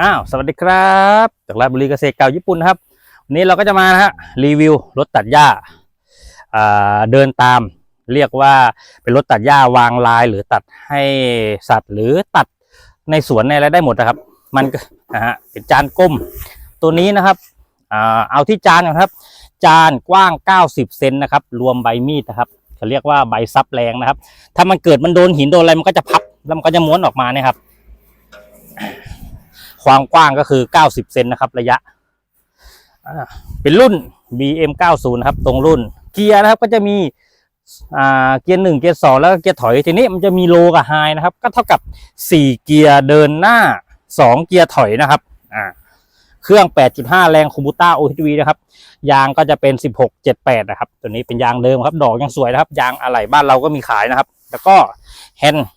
อ้าวสวัสดีครับจากราชบุรีเกษตรเก่าญี่ปุ่นนะครับ วันนี้เราก็จะมานะฮะรีวิวรถตัดหญ้าเดินตาม เรียกว่าเป็นรถตัดหญ้าวางลายหรือตัดให้สัตว์ หรือตัดในสวนในอะไรได้หมดนะครับ มันนะฮะเป็นจานก้มตัวนี้นะครับเอาที่จานก่อนครับ จานกว้าง 90 เซนนะครับ รวมใบมีดนะครับเขาเรียกว่าใบซับแรงนะครับ ถ้ามันเกิดมันโดนหินโดนอะไรมันก็จะพับแล้วมันก็จะม้วนออกมาเนี่ยครับ ความกว้างก็คือ 90 เซนนะครับ ระยะ เป็นรุ่น BM 90นะครับ ตรงรุ่น เกียร์นะครับก็จะมีเกียร์หนึ่งเกียร์สองแล้วก็เกียร์ถอยทีนี้มันจะมีโลกับไฮนะครับ ก็เท่ากับ 4 เกียร์เดินหน้า 2 เกียร์ถอยนะครับเครื่อง 8.5 แรงคูบูต้า OHV นะครับ ยางก็จะเป็น 16 78 นะครับ ตัวนี้เป็นยางเดิมครับ ดอกยังสวยนะครับ ยางอะไหล่บ้านเราก็มีขายนะครับ แล้วก็แฮนด์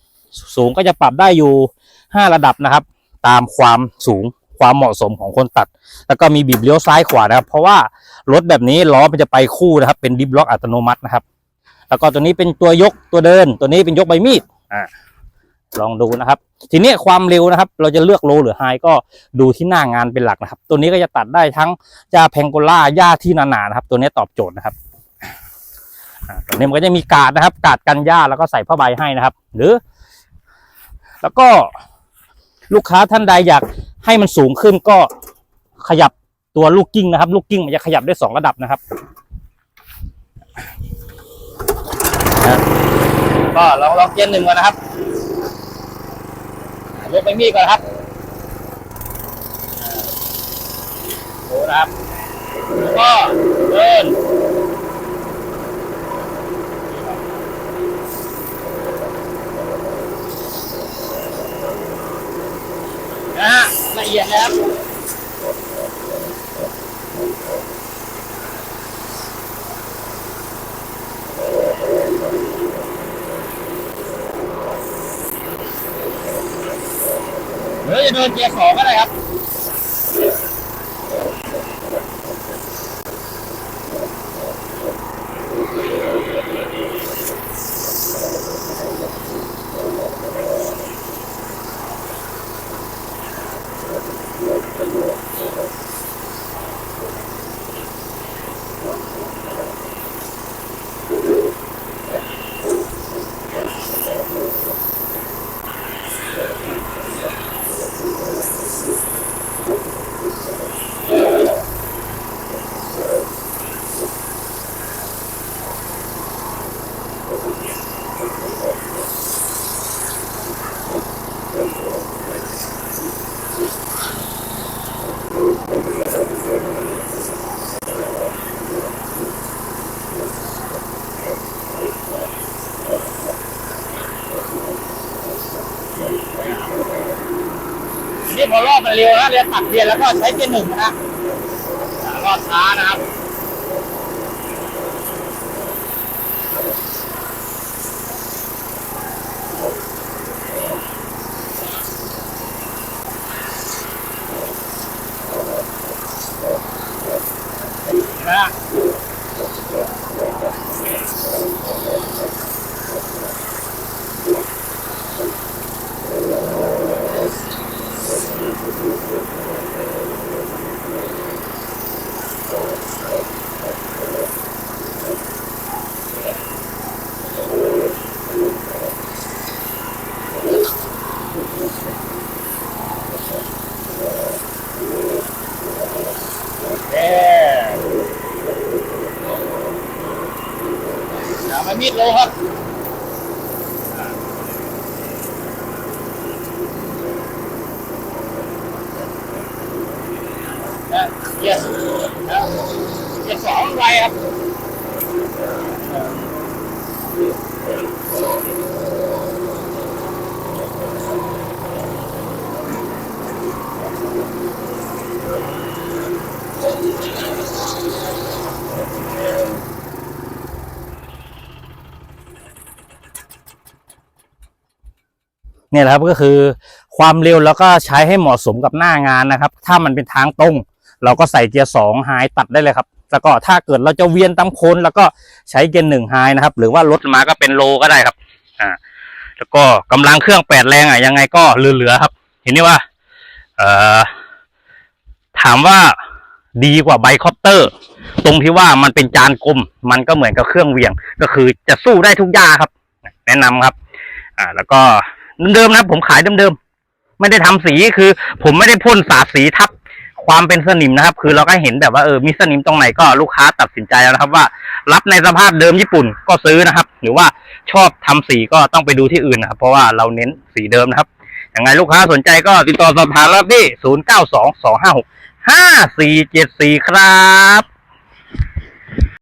สูงก็จะปรับได้อยู่ 5 ระดับนะครับ ตามความสูงความเหมาะสมของคนตัด แล้วก็มีบีบเลี้ยวซ้ายขวานะครับ เพราะว่ารถแบบนี้ล้อมันจะไปคู่นะครับ เป็นดิฟล็อกอัตโนมัตินะครับ แล้วก็ตัวนี้เป็นตัวยกตัวเดิน ตัวนี้เป็นยกใบมีดอ่าลองดูนะครับ ทีนี้ความเร็วนะครับ เราจะเลือกโลหรือไฮก็ดูที่หน้างานเป็นหลักนะครับ ตัวนี้ก็จะตัดได้ทั้งหญ้าแพงโกล่าหญ้าที่หนาๆนะครับ ตัวนี้ตอบโจทย์นะครับอ่าตัวนี้มันก็จะมีกาดนะครับ กาดกันหญ้าแล้วก็ใส่ผ้าใบให้นะครับ หรือ แล้วก็ ลูกค้าท่านใดอยากให้มันสูงขึ้นก็ขยับตัวลูกกิ้งนะครับ ลูกกิ้งมันจะขยับได้สองระดับนะครับก็ลองลองเกียร์หนึ่งก่อนนะครับยกไปมีดก่อนนะครับอ่าดูนะครับก็เดิน นะฮะละ เอียดนะครับเดี๋ยวจะเดินเกียร์สองก็ได้ครับ มันเร็วนะเรียนตัดเรียนแล้วก็ใช้เกียร์หนึ่งนะรอบช้านะครับ นะ เอ๊อย่า มามีดลงครับนะเยสนะเยสสองไวครับ เนี่ยแหละครับก็คือความเร็วแล้วก็ใช้ให้เหมาะสมกับหน้างานนะครับ ถ้ามันเป็นทางตรงเราก็ใส่เกียร์สองไฮตัดได้เลยครับแล้วก็ถ้าเกิดเราจะเวียนตามโค้นแล้วก็ใช้เกียร์หนึ่งไฮนะครับ หรือว่าลดมาก็เป็นโลก็ได้ครับอ่าแล้วก็กำลังเครื่องแปดแรงอะยังไงก็เหลือๆครับ เห็นไหมว่าเอ่อถามว่าดีกว่าไบคอปเตอร์ ตรงที่ว่ามันเป็นจานกลม มันก็เหมือนกับเครื่องเวียง ก็คือจะสู้ได้ทุกยาครับ แนะนำครับ อ่า แล้วก็ เดิมๆนะผมขายเดิมๆไม่ได้ทำสีคือ ผมไม่ได้พ่นสาสีทับความเป็นสนิมนะครับ คือเราก็เห็นแบบว่าเออมีสนิมตรงไหนก็ลูกค้าตัดสินใจแล้วนะครับ ว่ารับในสภาพเดิมญี่ปุ่นก็ซื้อนะครับ หรือว่าชอบทำสีก็ต้องไปดูที่อื่นนะครับ เพราะว่าเราเน้นสีเดิมนะครับยังไงลูกค้าสนใจก็ติดต่อสอบถามเราที่ศูนย์เก้าสองสองห้าหกห้าสี่เจ็ดสี่ครับ